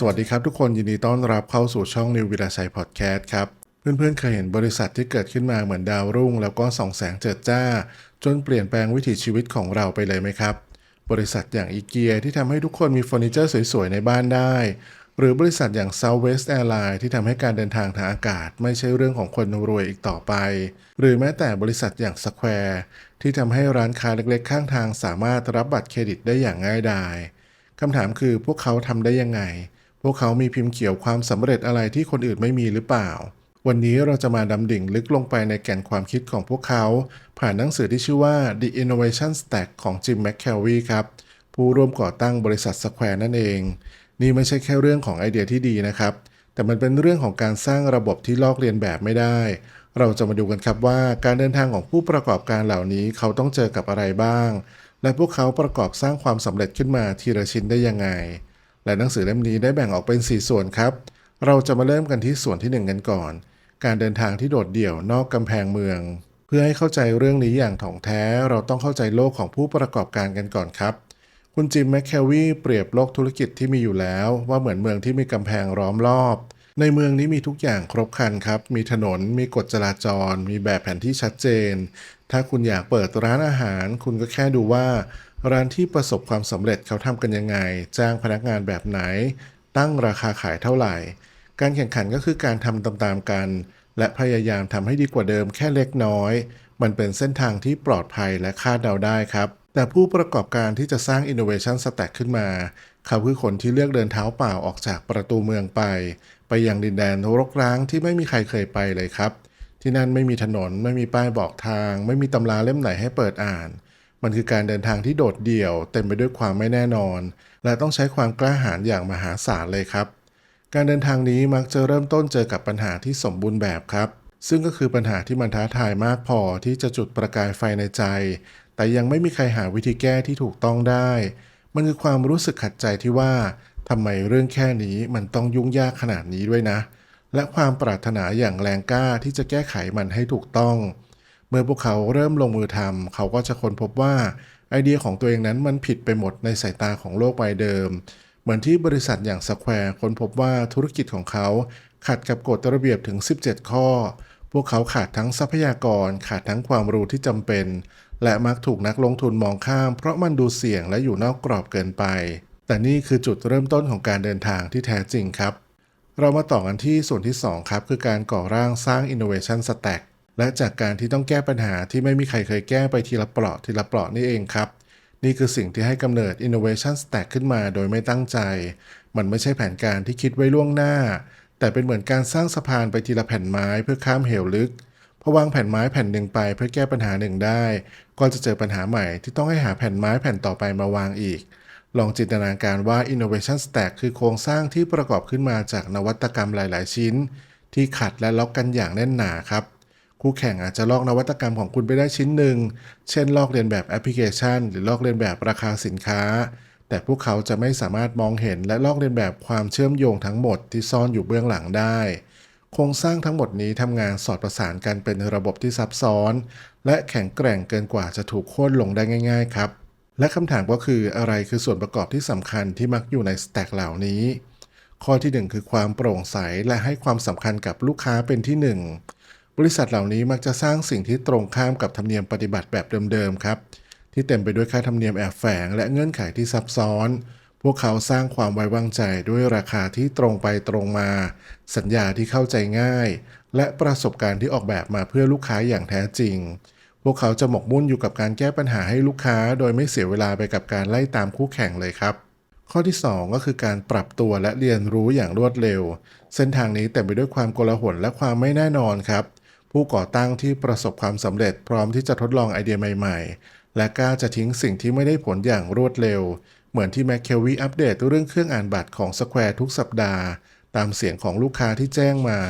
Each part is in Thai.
สวัสดีครับทุกคนยินดีต้อนรับเข้าสู่ช่องนิววิลาชัยพอดแคสต์ครับเพื่อนๆเคยเห็นบริษัทที่เกิดขึ้นมาเหมือนดาวรุ่ง แล้วก็ส่องแสงเจิดจ้า จนเปลี่ยนแปลงวิถีชีวิตของเราไปเลยไหมครับ บริษัทอย่างอีเกียที่ทำให้ทุกคนมีเฟอร์นิเจอร์สวยๆ ในบ้านได้ หรือบริษัทอย่าง Southwest Airlines ที่ทำให้การเดินทางทางอากาศ ไม่ใช่เรื่องของคนรวยอีกต่อไป หรือแม้แต่บริษัทอย่าง Square ที่ทำให้ร้านค้าเล็กๆ ข้างทางสามารถรับบัตรเครดิตได้อย่างง่ายดายคำถามคือพวกเขาทำได้ยังไง วกเขามีพิมพ์เขียวความสำเร็จอะไรที่คนอื่นไม่มีหรือเปล่า วันนี้เราจะมาดำดิ่งลึกลงไปในแก่นความคิดของพวกเขา ผ่านหนังสือที่ชื่อว่า The Innovation Stack ของ Jim McKelvey ครับ ผู้ร่วมก่อตั้งบริษัท Square นั่นเอง นี่ไม่ใช่แค่เรื่องของไอเดียที่ดีนะครับ แต่มันเป็นเรื่องของการสร้างระบบที่ลอกเลียนแบบไม่ได้ เราจะมาดูกันครับว่าการเดินทางของผู้ประกอบการเหล่านี้เขาต้องเจอกับอะไรบ้าง และพวกเขาประกอบสร้างความสำเร็จขึ้นมาทีละชิ้นได้ยังไง และหนังสือเล่มนี้ได้แบ่งออกเป็น 4 ส่วนครับ เราจะมาเริ่มกันที่ส่วนที่ 1 กันก่อน การเดินทางที่โดดเดี่ยวนอกกำแพงเมือง เพื่อให้เข้าใจเรื่องนี้อย่างถ่องแท้ เราต้องเข้าใจโลกของผู้ประกอบการกันก่อนครับ คุณจิมแมคเคลวีเปรียบโลกธุรกิจที่มีอยู่แล้ว ว่าเหมือนเมืองที่มีกำแพงล้อมรอบ ในเมืองนี้มีทุกอย่างครบครันครับ มีถนน มีกฎจราจร มีแบบแผนที่ชัดเจน ถ้าคุณอยากเปิดร้านอาหาร คุณก็แค่ดูว่า ร้านที่ประสบความสำเร็จเขาทำกันยังไง จ้างพนักงานแบบไหน ตั้งราคาขายเท่าไหร่ การแข่งขันก็คือการทำตามๆกัน และพยายามทำให้ดีกว่าเดิมแค่เล็กน้อย มันเป็นเส้นทางที่ปลอดภัยและคาดเดาได้ครับ แต่ผู้ประกอบการที่จะสร้าง Innovation Stack ขึ้นมา เขาคือคนที่เลือกเดินเท้าเปล่าออกจากประตูเมืองไป ไปยังดินแดนรกร้างที่ไม่มีใครเคยไปเลยครับ ที่นั่นไม่มีถนน ไม่มีป้ายบอกทาง ไม่มีตำราเล่มไหนให้เปิดอ่าน มันคือการเดินทางที่โดดเดี่ยว เต็มไปด้วยความไม่แน่นอน และต้องใช้ความกล้าหาญอย่างมหาศาลเลยครับ การเดินทางนี้มักจะเริ่มต้นเจอกับปัญหาที่สมบูรณ์แบบครับ ซึ่งก็คือปัญหาที่มันท้าทายมากพอที่จะจุดประกายไฟในใจ แต่ยังไม่มีใครหาวิธีแก้ที่ถูกต้องได้ มันคือความรู้สึกขัดใจที่ว่าทำไมเรื่องแค่นี้มันต้องยุ่งยากขนาดนี้ด้วยนะ และความปรารถนาอย่างแรงกล้าที่จะแก้ไขมันให้ถูกต้อง มื่อพวกเขาเริ่มลงมือทำเขาก็จะค้นพบว่าไอเดียของตัวเองนั้นมันผิดไปหมดในสายตาของโลกใบเดิม เหมือนที่บริษัทอย่างสแควร์ค้นพบว่าธุรกิจของเขาขัดกับกฎระเบียบถึง 17 ข้อ พวกเขาขาดทั้งทรัพยากร ขาดทั้งความรู้ที่จำเป็น และมักถูกนักลงทุนมองข้าม เพราะมันดูเสี่ยงและอยู่นอกกรอบเกินไป แต่นี่คือจุดเริ่มต้นของการเดินทางที่แท้จริงครับ เรามาต่อกันที่ส่วนที่ 2 ครับ คือการก่อร่างสร้าง Innovation Stack และจากการที่ต้องแก้ปัญหาที่ไม่มีใครเคยแก้ไปทีละเปราะทีละเปราะนี่เองครับ นี่คือสิ่งที่ให้กำเนิด Innovation Stack ขึ้นมาโดยไม่ตั้งใจ มันไม่ใช่แผนการที่คิดไว้ล่วงหน้า แต่เป็นเหมือนการสร้างสะพานไปทีละแผ่นไม้เพื่อข้ามเหวลึกพอวางแผ่นไม้แผ่นหนึ่งไปเพื่อแก้ปัญหาหนึ่งได้ ก็จะเจอปัญหาใหม่ที่ต้องให้หาแผ่นไม้แผ่นต่อไปมาวางอีก ลองจินตนาการว่า Innovation Stack คือโครงสร้างที่ประกอบขึ้นมาจากนวัตกรรมหลาย ๆ ชิ้น ที่ขัดและล็อกกันอย่างแน่นหนาครับ คู่แข่งอาจจะลอกนวัตกรรมของคุณไปได้ชิ้นหนึ่ง เช่น ลอกเลียนแบบแอปพลิเคชัน หรือลอกเลียนแบบราคาสินค้า แต่พวกเขาจะไม่สามารถมองเห็นและลอกเลียนแบบความเชื่อมโยงทั้งหมดที่ซ่อนอยู่เบื้องหลังได้ โครงสร้างทั้งหมดนี้ทำงานสอดประสานกันเป็นระบบที่ซับซ้อน และแข็งแกร่งเกินกว่าจะถูกโค่นลงได้ง่าย ๆ ครับ และคำถามก็คืออะไรคือส่วนประกอบที่สำคัญที่มักอยู่ในสแต็กเหล่านี้ ข้อที่หนึ่งคือความโปร่งใสและให้ความสำคัญกับลูกค้าเป็นที่หนึ่ง บริษัทเหล่านี้มักจะสร้างสิ่งที่ตรงข้ามกับธรรมเนียมปฏิบัติแบบเดิมๆครับ ที่เต็มไปด้วยค่าธรรมเนียมแอบแฝงและเงื่อนไขที่ซับซ้อน พวกเขาสร้างความไว้วางใจด้วยราคาที่ตรงไปตรงมา สัญญาที่เข้าใจง่าย และประสบการณ์ที่ออกแบบมาเพื่อลูกค้าอย่างแท้จริง พวกเขาจะหมกมุ่นอยู่กับการแก้ปัญหาให้ลูกค้า โดยไม่เสียเวลาไปกับการไล่ตามคู่แข่งเลยครับข้อที่ 2 ก็คือการปรับตัวและเรียนรู้อย่างรวดเร็ว เส้นทางนี้เต็มไปด้วยความโกลาหลและความไม่แน่นอนครับ ผู้ก่อตั้งที่ประสบความสำเร็จพร้อมที่จะทดลองไอเดียใหม่ ๆ และกล้าจะทิ้งสิ่งที่ไม่ได้ผลอย่างรวดเร็ว เหมือนที่แมคเคลวีอัปเดตเรื่องเครื่องอ่านบัตรของ Square ทุกสัปดาห์ ตามเสียงของลูกค้าที่แจ้งมา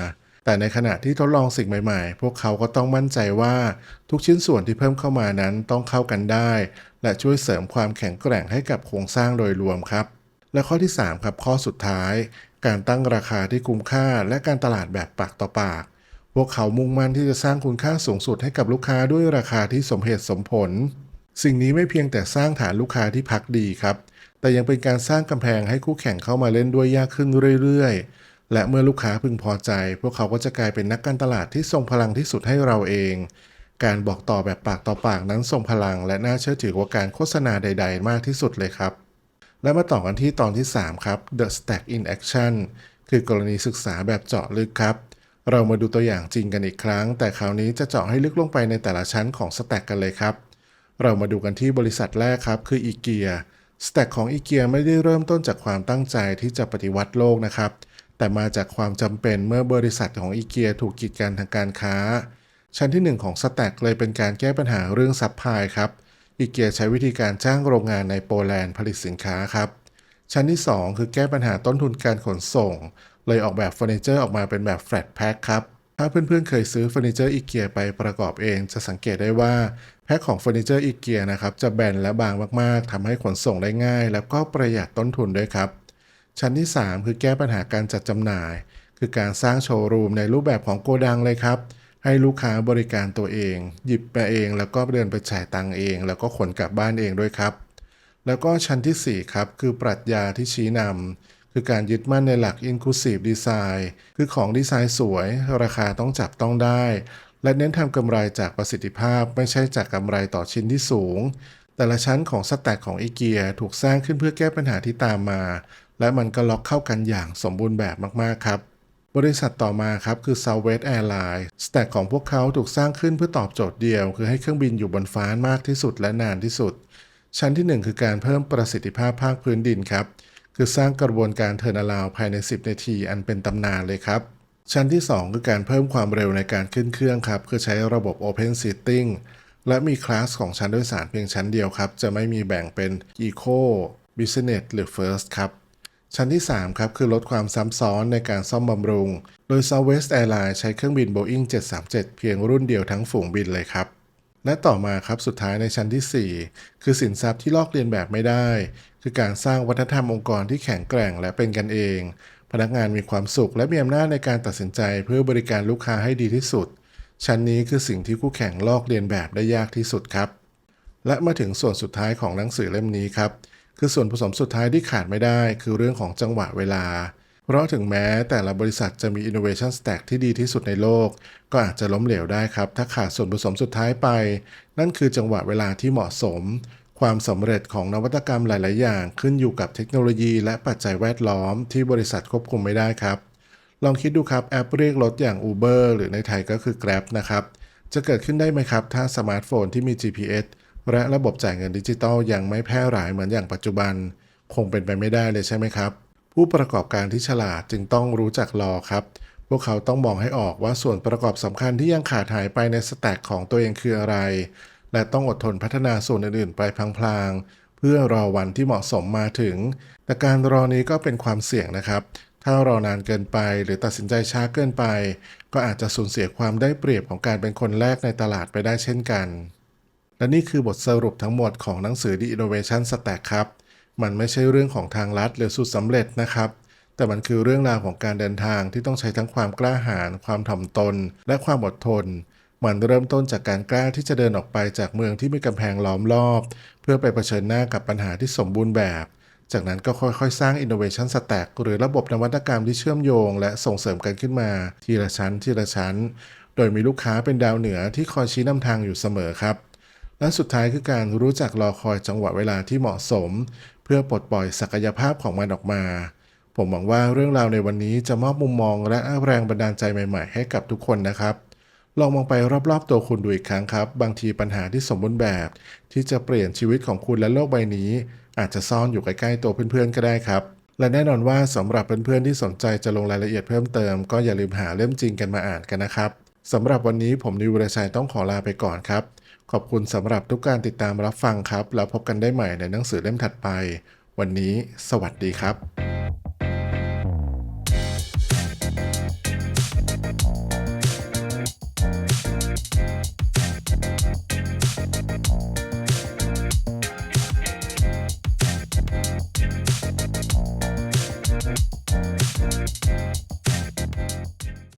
แต่ในขณะที่ทดลองสิ่งใหม่ๆ พวกเขาก็ต้องมั่นใจว่าทุกชิ้นส่วนที่เพิ่มเข้ามานั้นต้องเข้ากันได้ และช่วยเสริมความแข็งแกร่งให้กับโครงสร้างโดยรวมครับ และข้อที่ 3 ครับข้อสุดท้าย การตั้งราคาที่คุ้มค่าและการตลาดแบบปากต่อปาก พวกเขามุ่งมั่นที่จะสร้างคุณค่าสูงสุดให้กับลูกค้าด้วยราคาที่สมเหตุสมผล สิ่งนี้ไม่เพียงแต่สร้างฐานลูกค้าที่พักดีครับ แต่ยังเป็นการสร้างกำแพงให้คู่แข่งเข้ามาเล่นด้วยยากขึ้นเรื่อยๆ และเมื่อลูกค้าพึงพอใจ พวกเขาก็จะกลายเป็นนักการตลาดที่ทรงพลังที่สุดให้เราเอง การบอกต่อแบบปากต่อปากนั้นทรงพลัง และน่าเชื่อถือกว่าการโฆษณาใด ๆ มากที่สุดเลยครับ และมาต่อกันที่ตอนที่ 3 ครับ The Stack in Action คือกรณีศึกษาแบบเจาะลึกครับ เรามาดูตัวอย่างจริงกันอีกครั้ง แต่คราวนี้จะเจาะให้ลึกลงไปในแต่ละชั้นของ Stack กันเลยครับ เรามาดูกันที่บริษัทแรกครับ คืออีเกียสแต็กของอีเกียไม่ได้เริ่มต้นจากความตั้งใจที่จะปฏิวัติโลกนะครับ แต่มาจากความจำเป็นเมื่อบริษัทของอีเกียถูกกีดกันทางการค้า ชั้นที่ 1 ของสแต็กเลยเป็นการแก้ปัญหาเรื่องซัพพลายครับอีเกียใช้วิธีการจ้างโรงงานในโปแลนด์ผลิตสินค้าครับ ชั้นที่ 2 คือแก้ปัญหาต้นทุนการขนส่ง เลยออกแบบเฟอร์นิเจอร์ออกมาเป็นแบบแฟลตแพ็คครับ ถ้าเพื่อนๆเคยซื้อเฟอร์นิเจอร์อีเกียไปประกอบเองจะสังเกตได้ว่าแพ็คของเฟอร์นิเจอร์อีเกียนะครับจะแบนและบางมากๆทำให้ขนส่งได้ง่าย แล้วก็ประหยัดต้นทุนด้วยครับ ชั้นที่ 3 คือแก้ปัญหาการจัดจำหน่าย คือการสร้างโชว์รูมในรูปแบบของโกดังเลยครับให้ลูกค้าบริการตัวเอง หยิบไปเอง แล้วก็เดินไปจ่ายตังค์เอง แล้วก็ขนกลับบ้านเองด้วยครับ แล้วก็ชั้นที่ 4 ครับ คือปรัชญาที่ชี้นำ คือการยึดมั่นในหลัก Inclusive Design คือของดีไซน์สวย ราคาต้องจับต้องได้ และเน้นทำกำไรจากประสิทธิภาพไม่ใช่จากกำไรต่อชิ้นที่สูง แต่ละชั้นของสแต็กของอีเกียถูกสร้างขึ้นเพื่อแก้ปัญหาที่ตามมา และมันก็ล็อกเข้ากันอย่างสมบูรณ์แบบมากๆครับบริษัทต่อมาครับคือ Southwest Airlines สแต็กของพวกเขาถูกสร้างขึ้นเพื่อตอบโจทย์เดียว คือให้เครื่องบินอยู่บนฟ้ามากที่สุดและนานที่สุด ชั้นที่ 1 คือการเพิ่มประสิทธิภาพภาคพื้นดินครับ คือสร้างกระบวนการเทิร์นอราวภายใน 10 นาที อันเป็นตำนานเลยครับ ชั้นที่ 2 คือการเพิ่มความเร็วในการขึ้นเครื่องครับ คือใช้ระบบ Open Seating และมีคลาสของชั้นโดยสารเพียงชั้นเดียวครับ จะไม่มีแบ่งเป็น Eco Business หรือ First ครับ ชั้นที่ 3 ครับ คือลดความซ้ำซ้อนในการซ่อมบำรุง โดย Southwest Airlines ใช้เครื่องบิน Boeing 737 เพียงรุ่นเดียวทั้งฝูงบินเลยครับและต่อมาครับสุดท้ายในชั้นที่ 4 คือสินทรัพย์ที่ลอกเลียนแบบไม่ได้ คือการสร้างวัฒนธรรมองค์กรที่แข็งแกร่งและเป็นกันเอง พนักงานมีความสุขและมีอำนาจในการตัดสินใจเพื่อบริการลูกค้าให้ดีที่สุด ชั้นนี้คือสิ่งที่คู่แข่งลอกเลียนแบบได้ยากที่สุดครับ และมาถึงส่วนสุดท้ายของหนังสือเล่มนี้ครับ คือส่วนผสมสุดท้ายที่ขาดไม่ได้ คือเรื่องของจังหวะเวลา เพราะถึงแม้แต่ละบริษัทจะมี innovation stack ที่ดีที่สุดในโลก ก็อาจจะล้มเหลวได้ครับ ถ้าขาดส่วนผสมสุดท้ายไป นั่นคือจังหวะเวลาที่เหมาะสม ความสำเร็จของนวัตกรรมหลาย ๆ อย่างขึ้นอยู่กับเทคโนโลยีและปัจจัยแวดล้อมที่บริษัทควบคุมไม่ได้ครับ ลองคิดดูครับแอปเรียกรถอย่าง Uber หรือในไทยก็คือ Grab นะครับ จะเกิดขึ้นได้ไหมครับ ถ้าสมาร์ทโฟนที่มี GPS และระบบจ่ายเงินดิจิตอลยังไม่แพร่หลายเหมือนอย่างปัจจุบัน คงเป็นไปไม่ได้เลยใช่ไหมครับ ผู้ประกอบการที่ฉลาดจึงต้องรู้จักรอครับ พวกเขาต้องมองให้ออกว่าส่วนประกอบสำคัญที่ยังขาดหายไปในสแต็กของตัวเองคืออะไร และต้องอดทนพัฒนาส่วนอื่นๆ ไปพลางๆ เพื่อรอวันที่เหมาะสมมาถึง แต่การรอนี้ก็เป็นความเสี่ยงนะครับ ถ้ารอนานเกินไปหรือตัดสินใจช้าเกินไป ก็อาจจะสูญเสียความได้เปรียบของการเป็นคนแรกในตลาดไปได้เช่นกัน และนี่คือบทสรุปทั้งหมดของหนังสือ The Innovation Stack ครับ มันไม่ใช่เรื่องของทางลัดหรือสูตรสำเร็จนะครับแต่มันคือเรื่องราวของการเดินทางที่ต้องใช้ทั้งความกล้าหาญ ความถ่อมตน และความอดทน มันเริ่มต้นจากการกล้าที่จะเดินออกไปจากเมืองที่มีกำแพงล้อมรอบ เพื่อไปเผชิญหน้ากับปัญหาที่สมบูรณ์แบบ จากนั้นก็ค่อยๆ สร้าง Innovation Stack หรือระบบนวัตกรรมที่เชื่อมโยง และส่งเสริมกันขึ้นมา ทีละชั้น ทีละชั้น โดยมีลูกค้าเป็นดาวเหนือที่คอยชี้นำทางอยู่เสมอครับ และสุดท้ายคือการรู้จักรอคอยจังหวะเวลาที่เหมาะสม เพื่อปลดปล่อยศักยภาพของมันออกมาผมหวังว่าเรื่องราวในวันนี้จะมอบมุมมองและแรงบันดาลใจใหม่ ๆ ให้กับทุกคนนะครับ ลองมองไปรอบๆตัวคุณดูอีกครั้งครับ บางทีปัญหาที่สมบูรณ์แบบ ที่จะเปลี่ยนชีวิตของคุณและโลกใบนี้ อาจจะซ่อนอยู่ใกล้ๆตัวเพื่อนๆก็ได้ครับ และแน่นอนว่าสำหรับเพื่อนๆที่สนใจจะลงรายละเอียดเพิ่มเติมก็อย่าลืมหาเล่มจริงกันมาอ่านกันนะครับสำหรับวันนี้ผมนิววรชัยต้องขอลาไปก่อนครับ ขอบคุณสำหรับทุกการติดตามรับฟังครับ แล้วพบกันได้ใหม่ในหนังสือเล่มถัดไป วันนี้ สวัสดีครับ